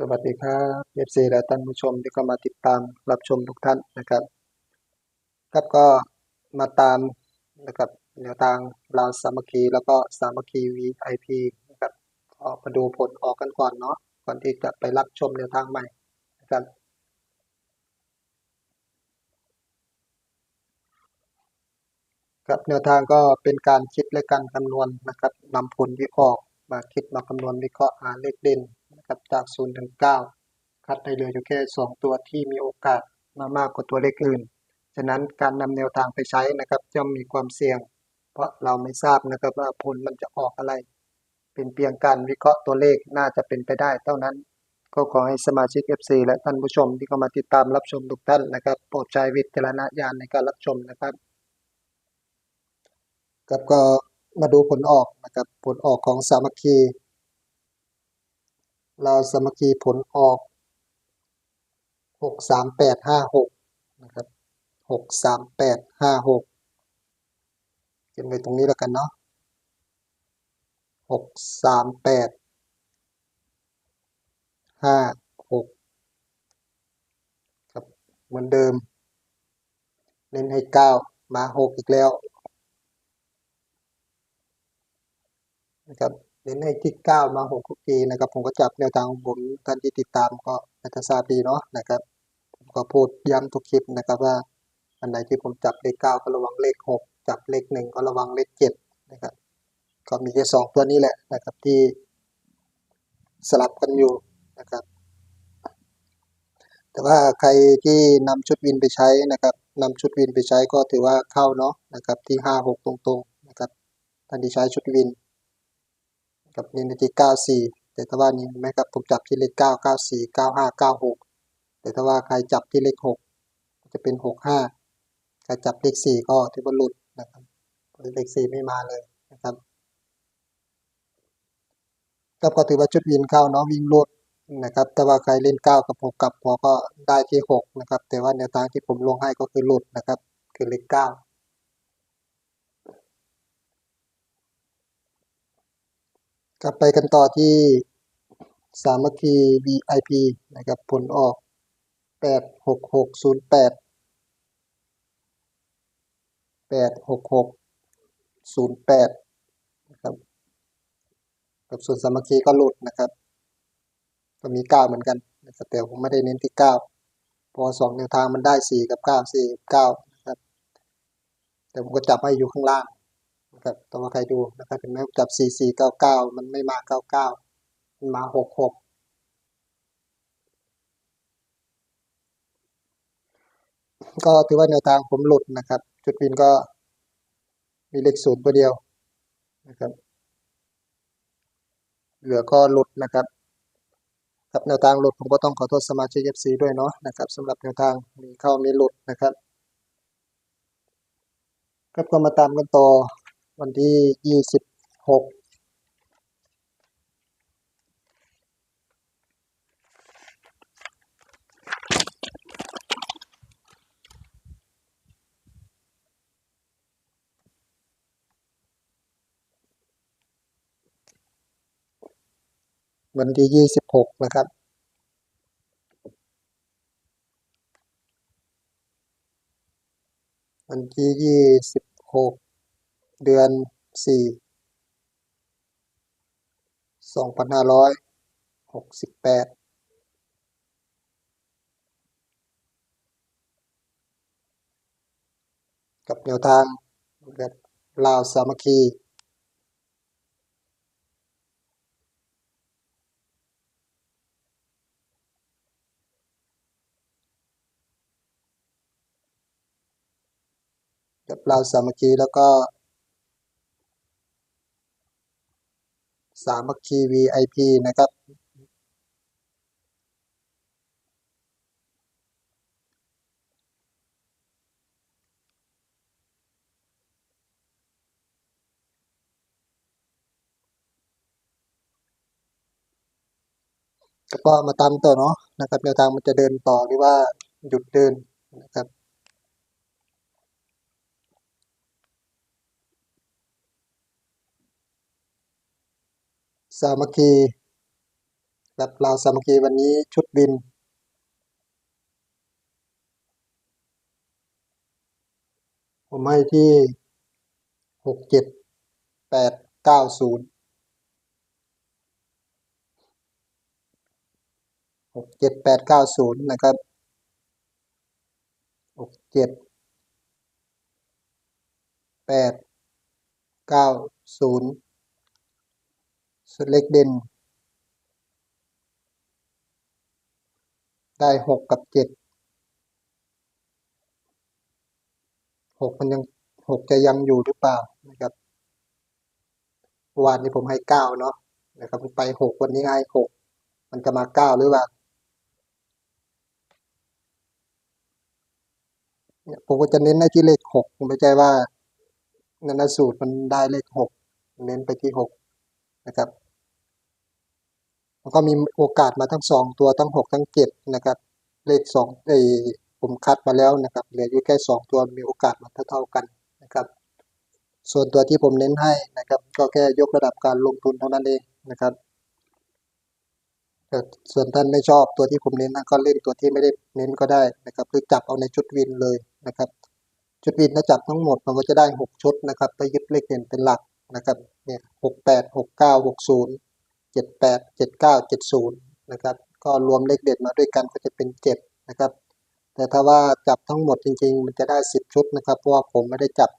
สวัสดีครับเอฟซีและท่านผู้ชมที่เข้ามาติดตามรับชมทุกท่านนะครับ ครับก็มาตามนะครับแนวทางราวสามัคคีแล้วก็สามัคคี VIP นะครับออกมาดูผลออกกันก่อนเนาะก่อนที่จะไปรับชมแนวทางใหม่นะครับครับแนวทางก็เป็นการคิดและการคำนวณนะครับนำผลวิเคราะห์มาคิดมาคำนวณวิเคราะห์หาเลขเด่น นะครับจาก0ถึง9คัดให้เหลืออยู่แค่ 2 ตัวที่มีโอกาสมามากกว่าตัวเลขอื่น ฉะนั้นการนำแนวทางไปใช้นะครับย่อมมีความเสี่ยง เพราะเราไม่ทราบนะครับว่าผลมันจะออกอะไร เป็นเพียงการวิเคราะห์ตัวเลขน่าจะเป็นไปได้เท่านั้น ก็ขอให้สมาชิก FC และท่านผู้ชมที่เข้ามาติดตามรับชมทุกท่านนะครับโปรดใช้วิจารณญาณในการรับชมนะครับครับก็มาดูผลออกนะครับผลออกของสามัคคี เราสมัคคีผลออกหกสามแปดห้าหกนะครับหกสามแปดห้าหกเขียนไว้ตรงนี้แล้วกันเนาะหกสามแปดห้าหกครับ เหมือนเดิม เน้นให้เก้ามาหกอีกแล้วนะครับ เน้นให้ที่เก้ามาหกทุกทีนะครับ ผมก็จับแนวทางของผมท่านที่ติดตามก็น่าจะทราบดีเนาะนะครับผมก็พูดย้ำทุกคลิปนะครับว่าอันไหนที่ผมจับเลขเก้าก็ระวังเลขหกจับเลขหนึ่งก็ระวังเลขเจ็ดนะครับ ก็มีแค่สองตัวนี้แหละนะครับที่สลับกันอยู่นะครับ แต่ว่าใครที่นำชุดวินไปใช้นะครับนำชุดวินไปใช้ก็ถือว่าเข้าเนาะนะครับที่ห้าหกตรงๆนะครับท่านที่ใช้ชุดวิน กับนี่ในที่เก้าสี่แต่ถ้าว่านี่เห็นไหมครับผมจับที่เลขเก้าเก้าสี่เก้าห้าเก้าหกแต่ถ้าว่าใครจับที่เลขหกจะเป็นหกห้าใครจับเลขสี่ก็ถือว่าหลุดนะครับเลขสี่ไม่มาเลยนะครับก็ก็ถือว่าชุดวินเข้าเนาะวิ่งโลดนะครับ แต่ว่าใครเล่นเก้ากับหกกับพอก็ได้ที่หกนะครับ แต่ว่าแนวทางที่ผมลงให้ก็คือหลุดนะครับ คือเลขเก้า กลับไปกันต่อที่สามัคคี VIP นะครับผลออกแปดหกหกศูนย์แปดแปดหกหกศูนย์แปดนะครับกับส่วนสามัคคีก็หลุดนะครับก็มีเก้าเหมือนกันนะครับแต่ผมไม่ได้เน้นที่เก้าพอสองแนวทางมันได้สี่กับเก้าสี่เก้านะครับแต่ผมก็จับให้อยู่ข้างล่าง นะครับแต่ว่าใครดูนะครับเป็นไหมจับสี่สี่เก้าเก้ามันไม่มาเก้าเก้ามันมาหกหกก็ถือว่าแนวทางผมหลุดนะครับ จุดวินก็มีเลขศูนย์ตัวเดียวนะครับ เหลือก็หลุดนะครับครับแนวทางหลุดผมก็ต้องขอโทษสมาชิก FC ด้วยเนาะนะครับสำหรับแนวทางมีเข้ามีหลุดนะครับ ครับก็มาตามกันต่อ วันที่ยี่สิบหกวันที่ยี่สิบหกนะครับวันที่ยี่สิบหก เดือน4 2568กับแนวทางแบบลาวสามัคคีกับลาวสามัคคีแล้วก็ สามัคคี VIP นะครับแล้วก็มาตามต่อเนาะนะครับแนวทางมันจะเดินต่อหรือว่าหยุดเดินนะครับ สามัคคีครับเราสามัคคีวันนี้ชุดวิน ผมให้ที่หกเจ็ดแปดเก้าศูนย์หกเจ็ดแปดเก้าศูนย์นะครับหกเจ็ดแปดเก้าศูนย์ สุดเล็กเด่นได้หกกับเจ็ดหกมันยังหกจะยังอยู่หรือเปล่านะครับวานนี้ผมให้เก้าเนาะนะครับไปหกวันนี้ให้หกมันจะมาเก้าหรือเปล่าเนี่ยผมก็จะเน้นในที่เลขหกผมไม่ใช่ว่านันสูตรมันได้เลขหกเน้นไปที่หกนะครับ มันก็มีโอกาสมาทั้งสองตัวทั้งหกทั้งเจ็ดนะครับ เลขสองไอ้ผมคัดมาแล้วนะครับ เหลืออยู่แค่สองตัวมีโอกาสมาเท่าๆกันนะครับ ส่วนตัวที่ผมเน้นให้นะครับ ก็แค่ยกระดับการลงทุนเท่านั้นเองนะครับแต่ส่วนท่านไม่ชอบตัวที่ผมเน้นนะก็เล่นตัวที่ไม่ได้เน้นก็ได้นะครับหรือจับเอาในชุดวินเลยนะครับ ชุดวินถ้าจับทั้งหมดมันก็จะได้หกชุดนะครับไปยึดเลขเด่นเป็นหลักนะครับเนี่ยหกแปดหกเก้าหกศูนย์ เจ็ดแปดเจ็ดเก้าเจ็ดศูนย์นะครับก็รวมเลขเด่นมาด้วยกันก็จะเป็นเจ็ดนะครับ แต่ถ้าว่าจับทั้งหมดจริงๆ มันจะได้สิบชุดนะครับเพราะว่าผมไม่ได้จับ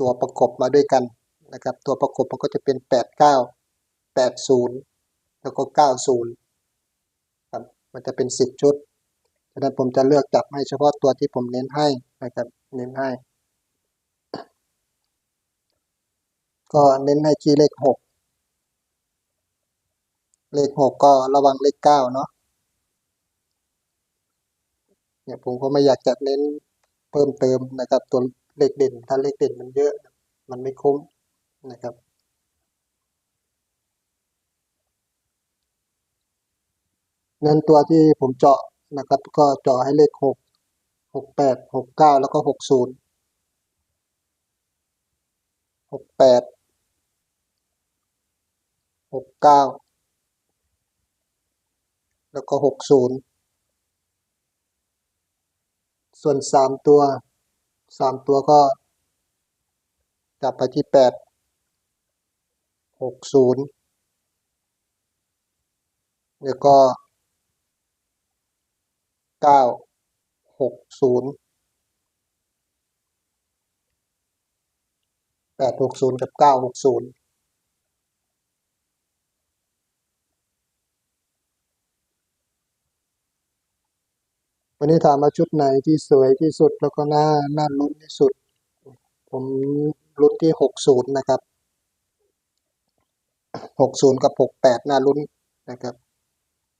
ตัวประกบมาด้วยกันนะครับ ตัวประกบมันก็จะเป็นแปดเก้าแปดศูนย์แล้วก็เก้าศูนย์ครับมันจะเป็นสิบชุดฉะนั้นผมจะเลือกจับให้เฉพาะตัวที่ผมเน้นให้นะครับเน้นให้ ก็เน้นให้ที่เลขหก เลขหกก็ระวังเลขเก้าเนาะเนี่ยผมก็ไม่อยากจะเน้นเพิ่มเติมนะครับ ตัวเลขเด่น ถ้าเลขเด่นมันเยอะ มันไม่คุ้มนะครับเงินตัวที่ผมเจาะนะครับ ก็เจาะให้เลขหกหกแปดหกเก้าแล้วก็หกศูนย์หกแปดหกเก้า แล้วก็หกศูนย์ส่วนสามตัวสามตัวก็จับไปที่แปดหกศูนย์แล้วก็เก้าหกศูนย์แปดหกศูนย์กับเก้าหกศูนย์ วันนี้ถามมาชุดไหนที่สวยที่สุดแล้วก็น่าน่าลุ้นที่สุด ผมลุ้นที่หกศูนย์นะครับหกศูนย์กับหกแปดน่าลุ้นนะครับ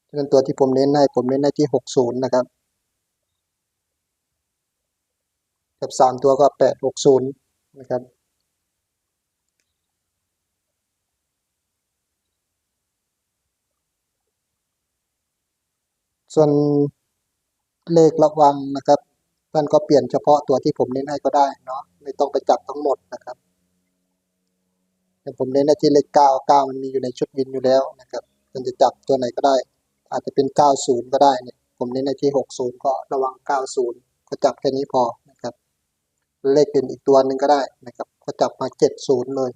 ฉะนั้นตัวที่ผมเน้นให้ผมเน้นให้ที่หกศูนย์นะครับ กับสามตัวก็แปดหกศูนย์นะครับส่วน เลขระวังนะครับท่านก็เปลี่ยนเฉพาะตัวที่ผมเน้นให้ก็ได้เนาะไม่ต้องไปจับทั้งหมดนะครับแต่ผมเน้นที่เลขเก้าเก้ามันมีอยู่ในชุดวินอยู่แล้วนะครับท่านจะจับตัวไหนก็ได้ อาจจะเป็นเก้าศูนย์ก็ได้เนี่ยผมเน้นที่หกศูนย์ก็ระวังเก้าศูนย์ก็จับแค่นี้พอนะครับ เลขเป็นอีกตัวหนึ่งก็ได้นะครับก็จับมาเจ็ดศูนย์เลย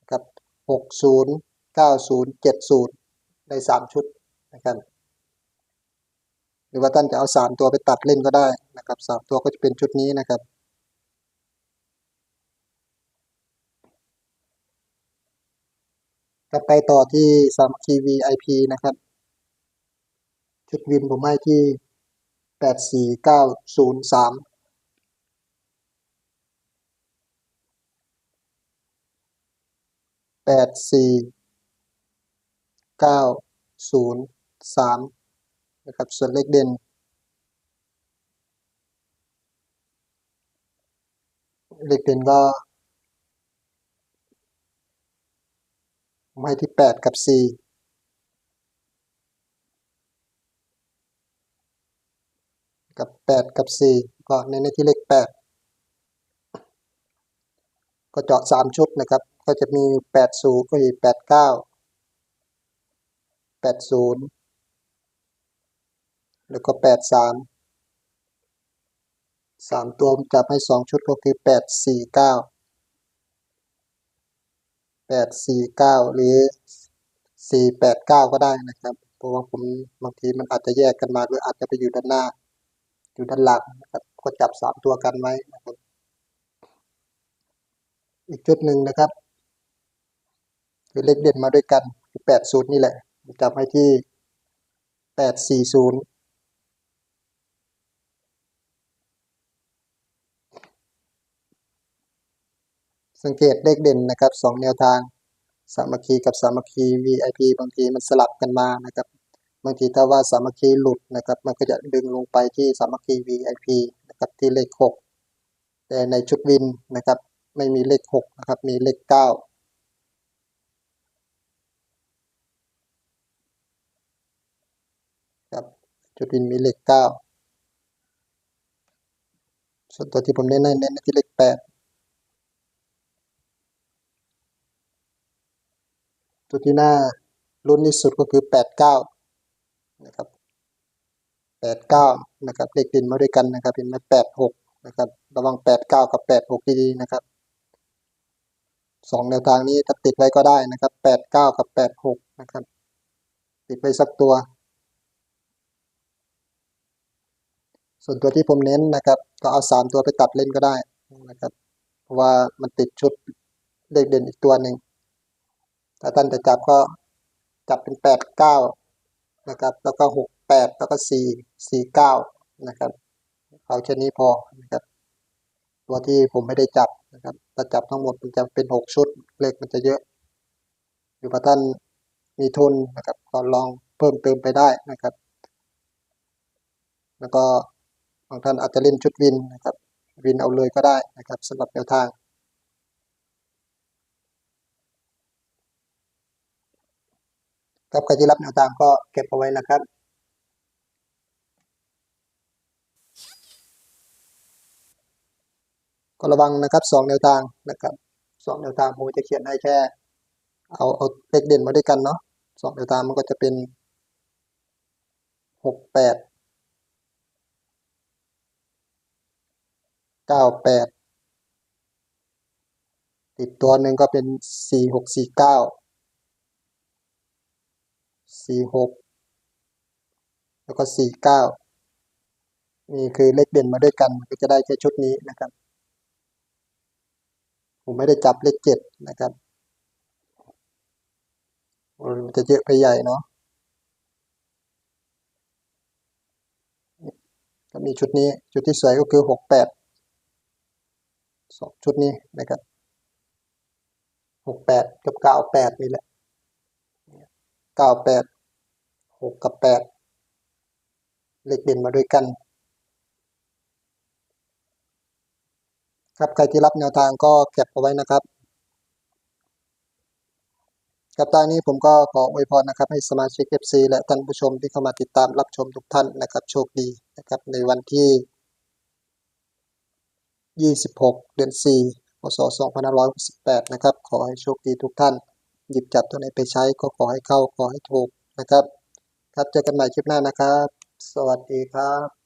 นะครับหกศูนย์เก้าศูนย์เจ็ดศูนย์ได้สามชุดนะครับ รือว่าท่านจะเอาสามตัวไปตัดเล่นก็ได้นะครับสามตัวก็จะเป็นชุดนี้นะครับก็ไปต่อที่สามัคคี VIP นะครับ ชุดวินผมให้ที่แปดสี่เก้าศูนย์สามแปดสี่เก้าศูนย์สาม นะครับ ส่วนเลขเด่น เลขเด่นก็ผมให้ที่แปดกับสี่กับแปดกับสี่ก็เน้นในที่เลขแปดก็เจาะสามชุดนะครับ ก็จะมีแปดศูนย์ก็มีแปดเก้า แล้วก็แปดสามสามตัวผมจับให้สองชุดก็คือแปดสี่เก้าแปดสี่เก้าหรือสี่แปดเก้าก็ได้นะครับเพราะว่าผมบางทีมันอาจจะแยกกันมาหรืออาจจะไปอยู่ด้านหน้า อยู่ด้านหลังนะครับก็จับสามตัวกันไว้นะครับอีกจุดหนึ่งนะครับ คือเลขเด่นมาด้วยกันคือแปดศูนย์นี่แหละจับให้ที่แปดสี่ศูนย์ สังเกตเลขเด่นนะครับสองแนวทางสามัคคีกับสามัคคี VIP บางทีมันสลับกันมานะครับ บางทีถ้าว่าสามัคคีหลุดนะครับ มันก็จะดึงลงไปที่สามัคคี VIP นะครับที่เลข 6 แต่ในชุดวินนะครับ ไม่มีเลข6นะครับมีเลข 9 ครับชุดวินมีเลข 9 ส่วนตัวที่ผมเน้นเน้นที่เลข 8 ตัวที่หน้ารุ่นที่สุดก็คือแปดเก้านะครับแปดเก้านะครับ เลขดินมาด้วยกันนะครับเห็นไหมแปดหกนะครับ ระวังแปดเก้ากับแปดหกดีๆ นะครับสองแนวทางนี้ถ้าติดไว้ก็ได้นะครับแปดเก้ากับแปดหกนะครับ ติดไว้สักตัว ส่วนตัวที่ผมเน้นนะครับ ก็เอาสามตัวไปตัดเล่นก็ได้นะครับ เพราะว่ามันติดชุดเลขเด่นอีกตัวหนึ่ง ถ้าท่านจะจับก็จับเป็นแปดเก้านะครับ แล้วก็หกแปดแล้วก็สี่สี่เก้านะครับ เอาแค่นนี้พอนะครับ ตัวที่ผมไม่ได้จับนะครับถ้าจับทั้งหมดมันจะเป็นหกชุดเลขมันจะเยอะ อยู่พอท่านมีทุนนะครับก็ลองเพิ่มเติมไปได้นะครับ แล้วก็บางท่านอาจจะเล่นชุดวินนะครับ วินเอาเลยก็ได้นะครับสำหรับแนวทาง ครับใครที่รับแนวทางก็เก็บเอาไว้นะครับก็ระวังนะครับสองแนวทางนะครับสองแนวทางผมจะเขียนให้แค่ เอาเอาเลขเด่นมาด้วยกันเนาะสองแนวทางมันก็จะเป็นหกแปดเก้าแปดติดตัวหนึ่งก็เป็นสี่หกสี่เก้า สี่หกแล้วก็สี่เก้านี่คือเลขเด่นมาด้วยกันก็จะได้แค่ชุดนี้นะครับ ผมไม่ได้จับเลขเจ็ดนะครับมันจะเยอะไปใหญ่เนาะก็มีชุดนี้ชุดที่สวยก็คือหกแปดสองชุดนี้นะครับหกแปดกับเก้าแปดนี่แหละเก้าแปด หกกับแปดเลขเด่นมาด้วยกัน ครับใครที่รับแนวทางก็เก็บเอาไว้นะครับครับตอนนี้ผมก็ขออวยพรนะครับ ให้สมาชิก FC และท่านผู้ชมที่เข้ามาติดตามรับชมทุกท่านนะครับ โชคดีนะครับ ในวันที่ 26 เดือน 4 พศ 2568 นะครับ ขอให้โชคดีทุกท่าน หยิบจับตัวไหนไปใช้ก็ขอให้เข้าขอให้ถูกนะครับ ครับเจอกันใหม่คลิปหน้านะครับ สวัสดีครับ